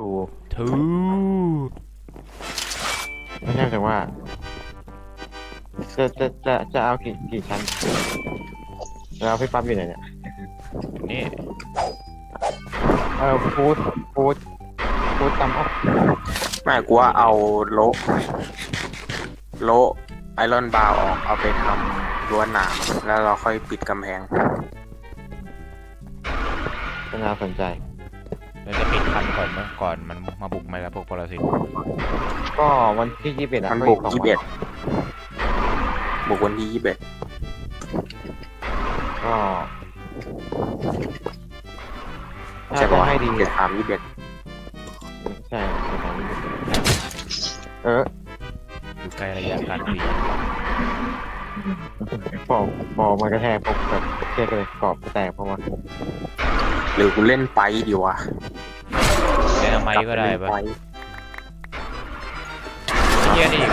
ถูกทูไม่ใช่แต่ว่าจะจะจะจะเอากี่กี่ชั้นแล้วพี่ปั๊บอยู่ไหนเนี่ยนี่เออฟูดฟูดฟูดตำออกไม่กูว่าเอาโลโลไอรอนบาร์ออกเอาไปทำรั้วหนามแล้วเราค่อยปิดกำแพงก็น่าสนใจ เราจะปิดคันก่อนมั้งก่อนมันมาบุกมาแล้วพวกปรสิตก็วันที่ยี่สิบเอ็ดอะมันบุกก็อียี่สสิอบงเอ็ดบุกวันที่ยี่สิบเอ็ดก็ถ้าใช่จะปะให้ดีเจ็ดอะสามยี่สิบเอ็ดใช่ใช่ใช่เอออยู่ใกล้ระยะการตีพอพอมันกระแทกปุ๊บแบบเช็คเลยกรอบแตกเพราะว่าหรือกูเล่นไปดีวะเล่นทำ ไมก็ได้กลับปะปเล่นเฮียนี่อีก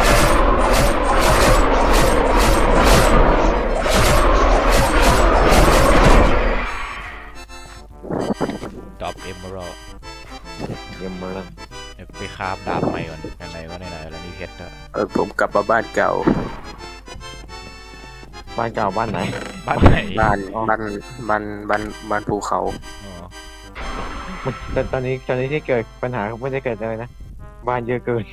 ดอบเอมเมอรัลเยี่ยมมากเลยเดี๋ยวไปคราบดาบใหม่ก่อนไหนๆก็ไหนๆแล้วนี่เพชรอะเออผมกลับมาบ้านเก่า บ้านเก่าบ้านไหน บ้านไหนบ้านอ๋อบ้านบ้านบ้านบ้านภูเขา อ๋อ แต่ตอนนี้ตอนนี้ที่เกิดปัญหาไม่ได้เกิดอะไรนะบ้านเยอะเกิน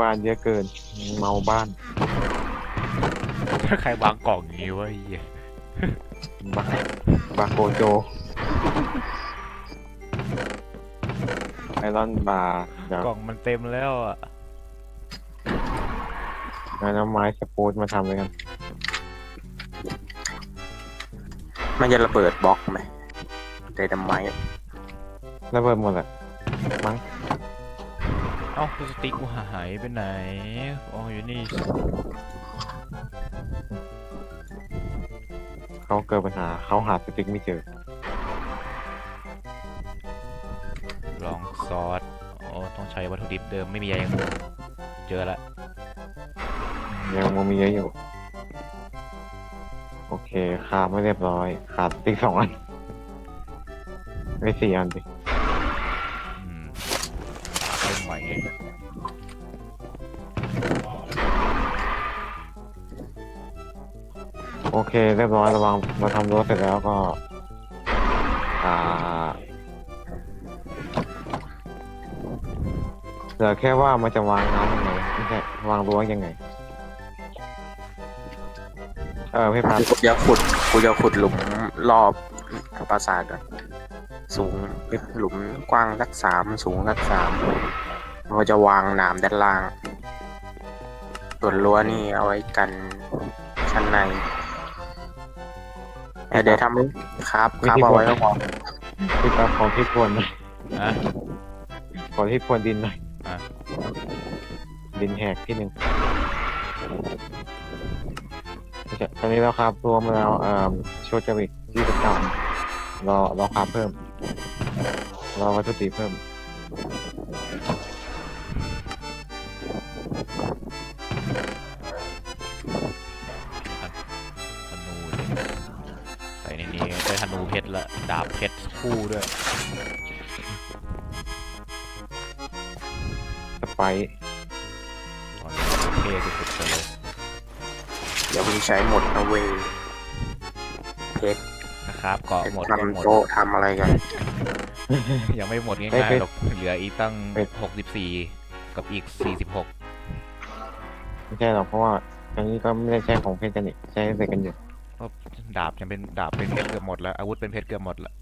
บ้านเยอะเกิน เมาบ้านถ้าใครวางกล่องอย่างนี้วะไอ้เหี้ยบ้าบาโกโจไอรอนบาร์เดี๋ยวกล่องมันเต็มแล้วอะเอาน้ำไม้สปูตมาทำเลยกัน มันจะระเบิดบล็อกไหม ไดนาไมต์ระเบิดหมดแหละมั้งเอ้าสติ๊กกูหายไปไหนอ๋ออยู่นี่เขาเกิดปัญหาเขาหาสติ๊กไม่เจอ ลองซอสอ๋อต้องใช้วัตถุดิบเดิมไม่มีอะไรยังเจอละยังมันมีเยอะอยู่ โอเคขาดไม่เรียบร้อยขาดสติ๊กสองอัน ไม่สี่อันดิอืมเล่นใหม่ไงโอเค เรียบร้อยระวังมาทำรั้วเสร็จแล้วก็ อ่าเหลือแค่ว่ามันจะวางน้ำยังไงไม่ใช่วางรั้วยังไง เออพี่พัดกูจะขุดกูจะขุดหลุมรอบปราสาทก่อน สูงหลุมกว้างสักสามสูงสักสามเราจะวางหนามด้านล่าง ส่วนรั้วนี่เอาไว้กันชั้นในเดี๋ยวเดี๋ยวทำให้ครับครับเอาไว้ก็พอพี่พัดขอที่พรวนหน่อยอะขอที่พรวนดินหน่อยอะดินแหกที่หนึ่งโอเคตอนนี้เราครับรวมแล้วเอ่อโชว์จวิกยี่สิบเก้ารอรอครับเพิ่ม รอวัตถุดิบเพิ่มธนูดิใส่ในนี้ได้ธนูเพชรละดาบเพชรคู่ด้วยสไปร์ตอนนี้เท่สุดๆไปเลยเดี๋ยวคุณใช้หมดนะเวยเพชร นะครับเกาะหมดก็หมทำดโต๊ะทำอะไรกัน ยังไม่หมดเฮ้ง่ายยๆหรอกเหลืออีกตั้งเฮ้ย64กับอีก46ไม่ใช่หรอกเพราะว่าตอนนี้ก็ไม่ได้ใช้ของเพชรกันนี่ใช้เสกกันอยู่เพราะดาบยังเป็นดาบเป็นเพชรเกือบหมดแล้วอาวุธเป็นเพชรเกือบหมดแล้ว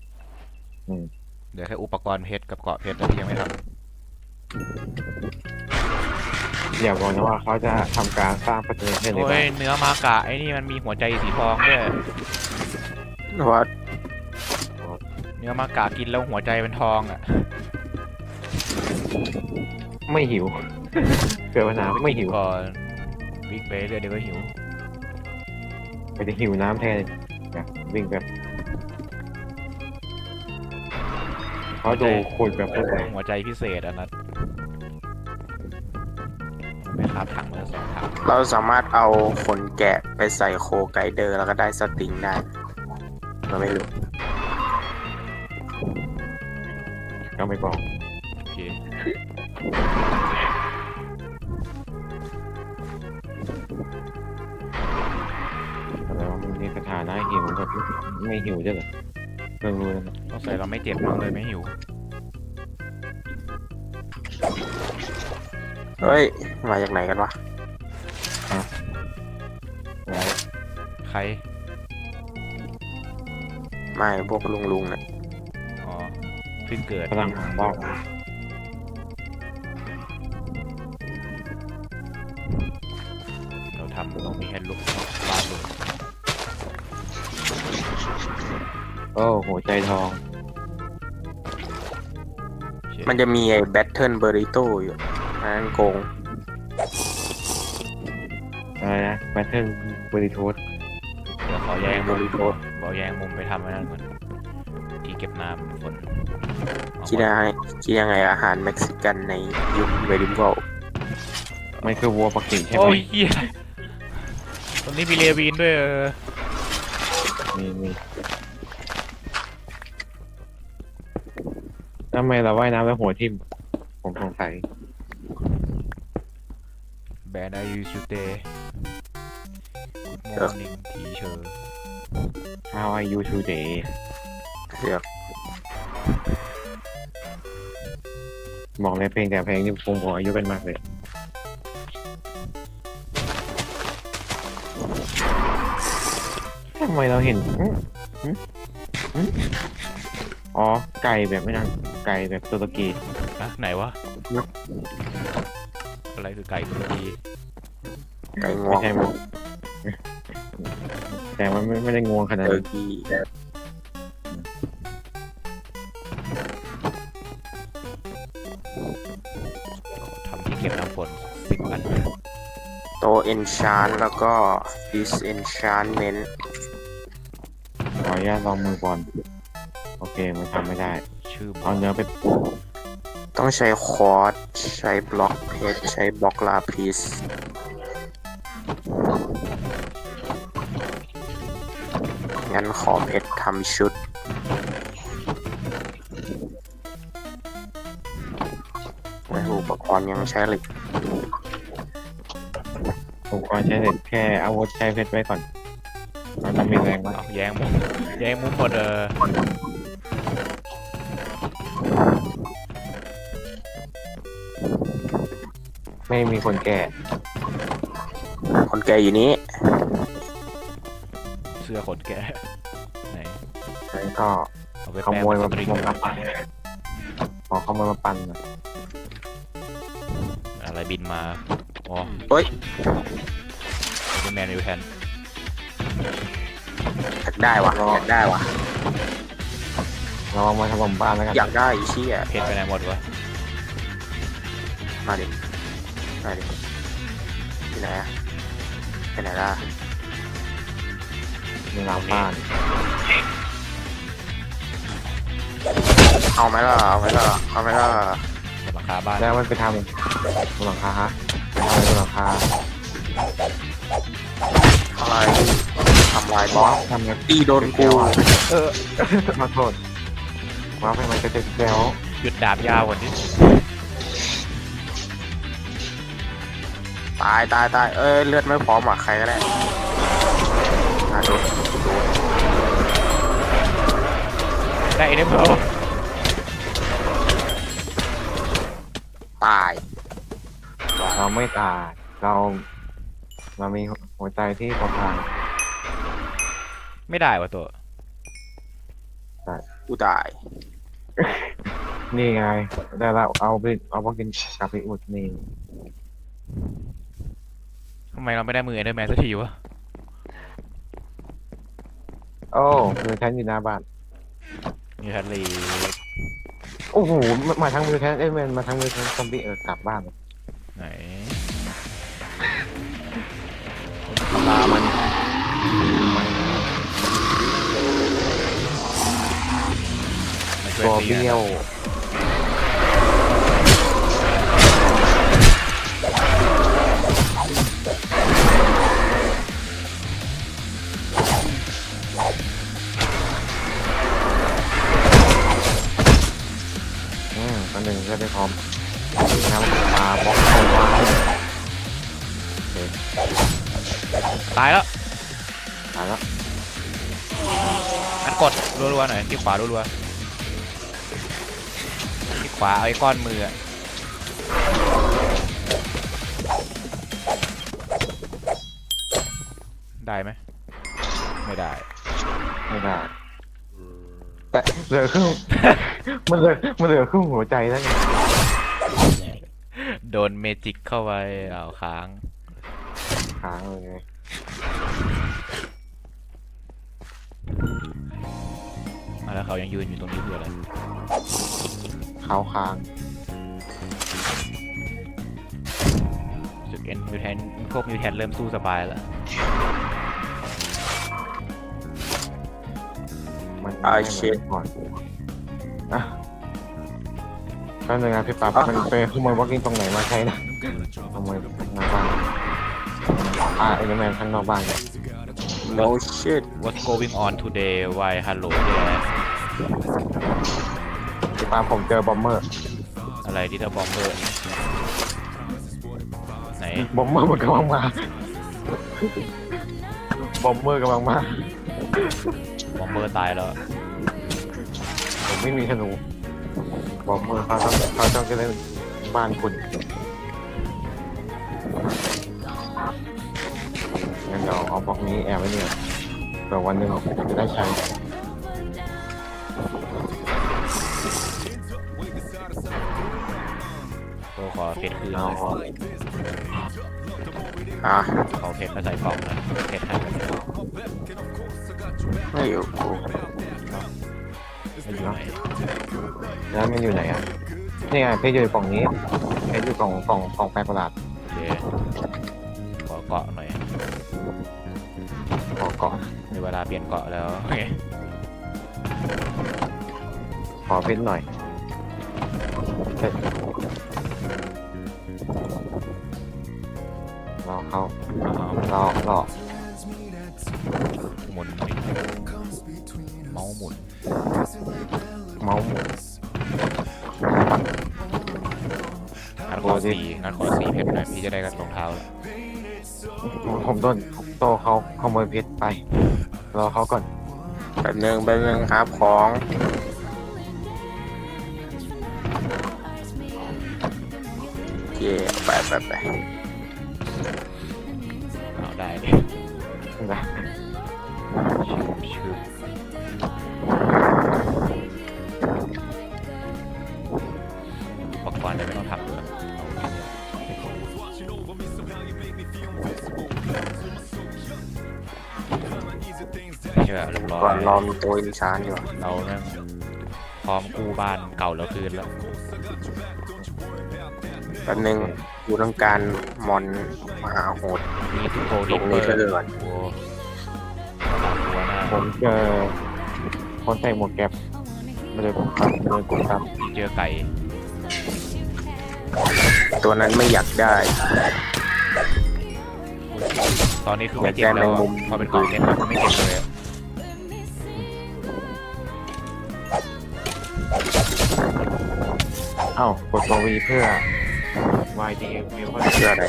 อืมเหลือแค่อุปกรณ์เพชรกับเกราะเพชรที่ยังไม่ทอย่าบอกนะว่าเขาจะทำการสร้างประตูเพชรำเลยโอ้ยเนื้อมากะไอ้นี่มันมีหัวใจสีทองด้วย ว่าเนื้อมากะกินแล้วหัวใจเป็นทองอะไม่หิว เกิดปัญหาไม่หิวก่อนวิ่งไปเรื่อยเดี๋ยวก็หิวไปจะหิวน้ำแทนนะวิ่งแบบเขาดูขุดแบบพวกไหนหัวใจพิเศษอันนั้นไม่ครับถังมาแล้วสองถังเราสามารถเอาขนแกะไปใส่โคไกเดอร์แล้วก็ได้สติงได้ เราไม่รู้ ก็ไม่บอก โอเคอะไรว่ามึงมีสถานะหิวแบบไม่หิวใช่เหรอเพิ่งรู้นะต้องใส่เราไม่เจ็บมากเลยไม่หิว เฮ้ย มาจากไหนกันวะแล้วใคร ไม่พวกลุงลุงๆเนี่ยอ๋อเพิ่งเกิดพลังของบ้องเราทำต้องมีให้ลุกวาดลุกโอ้หัวใจทองโอเคมันจะมีไอ้แบทเทิลเบอริโตอยู่อันนั้นโกงอะไรนะแบทเทิลบริโทสเดี๋ยวขอแยงมุมบอ กแยงมุมไปทำไว้นั่นก่อนที่เก็บน้ำฝนเอาคิดยังไงคิดยังไงอาหารเม็กซิกันในยุคเวดิมโกมันคือวัวปักกิ่งใช่ไหมโอ้ยเฮียตรงนี้มีเรวีนด้วยเออมีมีทำไมเราว่ายน้ำแล้วหัวทิ่มผมสงสัย แบนอายุชูเต Good morning teacher How are you today เสือกบอกเลยเพลงแต่เพลงนี่คงผมอายุเป็นมากเลย ทำไมเราเห็นอื้ออื้ออื้ออ๋อ ไก่แบบไม่นั่งไก่แบบตุรกี อะไหนวะอะไรคือไก่ตุรกีไก่งวไม่งใช่มัน แต่มันไม่ไม่ได้งวงขนาดเตอนั้นร์กีทำที่เก็บน้ำฝนสิบอันโตเอนชานแล้วก็ดิสเอนชานเมนขออนุญาตลองมือบอลโอเค มันทำไม่ได้ ชื่อเอาเนื้อไปต้องใช้คอร์ดใช้บล็อกเพชรใช้บล็อกลาพิส งั้นขอเพชรทำชุดไม่อุปกรณ์ยังใช้เหล็กผมก่อนใช้เสร็จแค่อาวุธใช้เพชรไว้ก่อนเราจะมีแรงมากเอาแยงมุมแยงมุมหมดเออไม่มีคนแก่ คนแก่อยู่นี้ เสื้อขนแกะไหนแล้วก็เอาไปขแปะโมบยนสมาตริงมาปั่นขอขโมยมาปั่นหน่อยอะไรบินมาอ๋อเฮ้ยเป็นแมนยูแทนอยากได้วะอยากได้วะเราเอามาถล่มบ้านแล้วกันอยากได้ไอ้เชี่ยเพชรไปไหนหมดวะมาดิมาดิที่ไหนอะไปไหนล่ะ มีน้ำบ้านเอาไหมล่ะเอาไหมล่ะเอาไหมล่ะบนหลังคาบ้านแล้วมันไปทำบนหลังคาฮะทำอะไรบนหลังคาอะไรทำลายบล็อกทำไงตีโดนกูเออมาโทษว้าวให้มันจะเจ็บแล้วหยุดดาบยาวกว่านี้ตายตายตายเอ้ยเลือดไม่พร้อมอะใครก็ได้อะโด ได้เอ็นเอ็มเพิลตาย เราไม่ตายเราเรามีหัวใจที่ตรงกลางไม่ได้วะตัว กูตาย นี่ไงแต่เราเอาไปเอาไปกินกลับไปอุดนี่ทำไมเราไม่ได้มือเอ็นเดอร์แมนสักทีวะ โอ้มือแทนอยู่หน้าบ้าน มีทันลีโอ้โหมามาทางมือแทนเอ้ยมันมาทางมือแทนซอมบี้เออกลับบ้านเลยไหนตามันมาช่วยตัวตีเบี้ยว จะได้พร้อมน้ำปลาบล็อกเข้าไว้ตายแล้วตายแล้วงั้นกดรัวๆหน่อยที่ขวารัวๆที่ขวาเอาไอ้ก้อนมืออะได้ไหมไม่ได้ ไม่ได้ แต่เหลือครึ่งมันเหลือมันเหลือครึ่งหัวใจแล้วไงโดนเมจิกเข้าไปเอาวค้าง ค้างเลยอะแล้วเขายังยืนอยู่ตรงนี้เพื่ออะไรเขาค้างรู้สึกเอ็นมิวแทนพวกมิวแทนเริ่มสู้สบายแล้ว มันอ่าไม่เช็ดหมือนก่อนอะแป๊บนึงนะพี่ปั๊บมันไปขโมยบล็อกกิ้งตรงไหนมาใช้นะขโมยหน้าบ้านอ่าเอลแมนข้างนอกบ้านเนี่ย no shit What's going on today Why hello there พี่ปั๊บผมเจอบอมเมอร์ อะไรที่เธอบอมเบอร์ไหนบอมเมอร์มันกำลังมา บอมเมอร์กำลังมาบ อมเบอร์ตายแล้ว ผมไม่มีธนู บอมเมอร์เขาต้องเขาต้องจะเล่นบ้านคุณงั้นเดี๋ยวเอาบล็อกนี้แอบไว้เนี่ยเผื่อวันหนึ่งจะได้ใช้โตขอเพชรคืนเอาเลยอะขอเพชรมาใส่กล่องนะเพชรให้ไปเลย ไม่อยู่กูไม่อยู่ไหนแล้วมันอยู่ไหนอะนี่ไงเพชรอยู่ในกล่องนี้เพชรอยู่กล่องกล่องกล่องแปลกประหลาดโอเคขอเกาะหน่อยขอเกาะมีเวลาเปลี่ยนเกาะแล้วโอเคขอเพชรหน่อยเพชรรอเข้าเอารอรอ หมุนเมาส์หมุนเมาส์หมุนงั้นขอสีงั้นขอสีเพชรหน่อยพี่จะได้กันรองเท้าแล้วผมโดนโตเขาขโมยเพชรไป รอเขาก่อนแป๊บนึงแป๊บนึงครับของ เย่ไปไปไปเอาได้ดินะ รียบร้อก่อนยรอมีตัวอินชานอยู่เราแม่งพร้อมกู้บ้านเก่าแล้วคืนแล้วแป๊บนึงกูต้องการมอนมหาโหด นี่คือโคตดิรงเปนี้อเชื่อร์ก่อน โอ้ตาหัวหน้าผมเจอคนใส่หมวกแก๊ปมาเลยผมครับมาเลยผมครับเจอไก่ตัวนั้นไม่อยากได้ ตอนนี้คือไม่เจ็บแล้วอะพอเป็นของเจ็บแล้วไม่เจ็บเลยอะ เอ้ากดตัววีเพื่อ YD วิวเพื่อเชื่ออะไร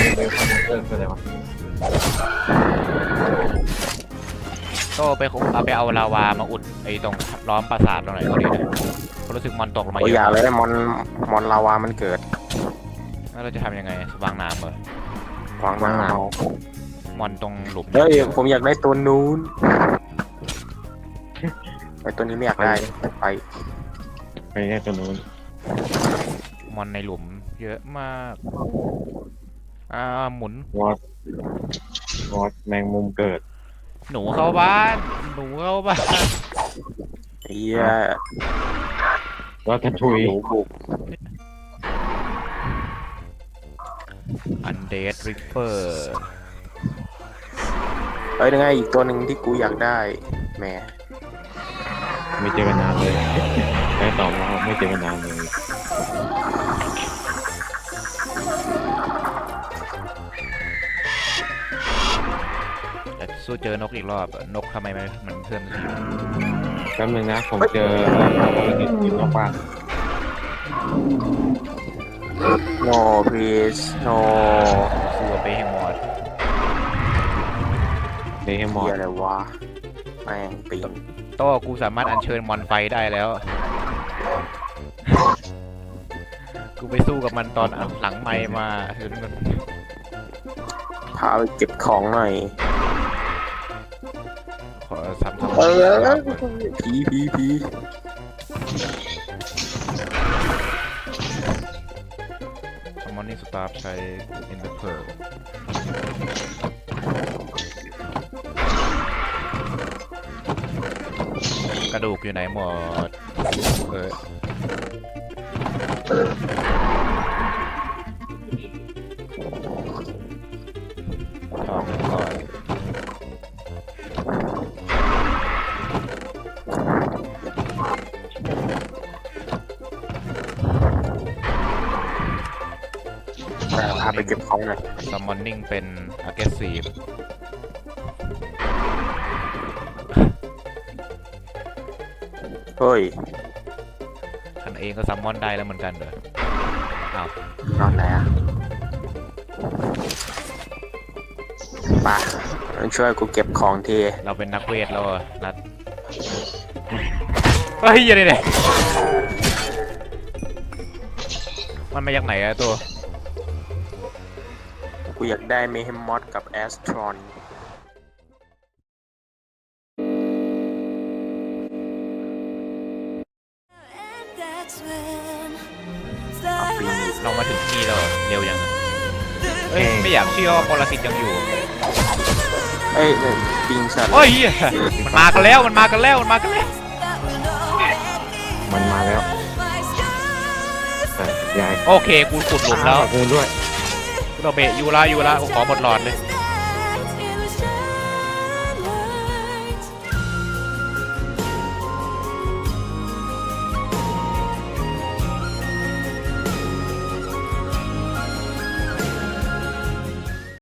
วิวเพื่อเพิ่มคืออะไรวะโตไปคุเอาไปเอาลาวามาอุดไอ้ตรงล้อมปราสาทตรงไหนก็ดีนะเพราะรู้สึกมันตกลงมาโอ้ยเยอย่าอะเลยมอนมอนลาวามันเกิดแล้วเราจะทำยังไงวางน้ำเหรอวางมาเอามอนตรงหลุมเฮ้ยผมอยากได้ตัวนู้นไอตัวนี้ไม่อยากได้ไป ไปได้ตัวนู้นมอนในหลุมเยอะมาก อ่าหมุน วอดวอดแมงมุมเกิดหนูเข้าบ้าน หนูเข้าบ้านเฮียวอดทะทุยหนูบุก อันเดดริปเปอร์เฮ้ยยังไงอีกตัวหนึ่งที่กูอยากได้แหมไม่เจอกันนานเลย ได้ตอบว่าไม่เจอกันนานเลยแต่สู้เจอนกอีกรอบอะนกทำไมมันมันเพื่อนสีแป๊บนึงนะ ผมเจออยู่นอกบ้าน no please no สู้กับเบย์แฮงมอดเดย์มอเหี้ยดอะไรวะแม่งปีน โต้กูสามารถอัญเชิญมอนไฟได้แล้ว กูไปสู้กับมันตอนหลังไมค์มาจนมันพาไปเก็บของหน่อยขอซ้ำทำเออก่อนผีผีผีสมอนนี่สตาร์ใช้ in the pearl กระดูกอยู่ไหนหมด เออถอดมันก่อนแต่พาไปเก็บของหน่อยซัมมอนนิ่งเป็น aggressive เฮ้ย เองก็ซัมมอนได้แล้วเหมือนกันเหรออ้าวนอนไหนอะไปะช่วยกูเก็บของทีเราเป็นนักเวทแล้วเหรอนัดเฮ้ยยังไงเนี่ยมันมาจากไหนอะตัว กูอยากได้เมฮิมมอสกับแอสทรอน เรามาถึงที่แล้วเหรอเร็วยังอะเอ้ยไม่อยากเชื่อว่าปรสิตยังอยู่เอ้ยเอ้ยปิงสัตว์โอ้ยเหี้ยมันมากันแล้วมันมากันแล้วมันมากันแล้วมันมาแล้วแต่ยายโอเคกูขุดหลุมแล้วกูด้วยกูเอาเบะยูละยูละกูขอหมดหลอดเลย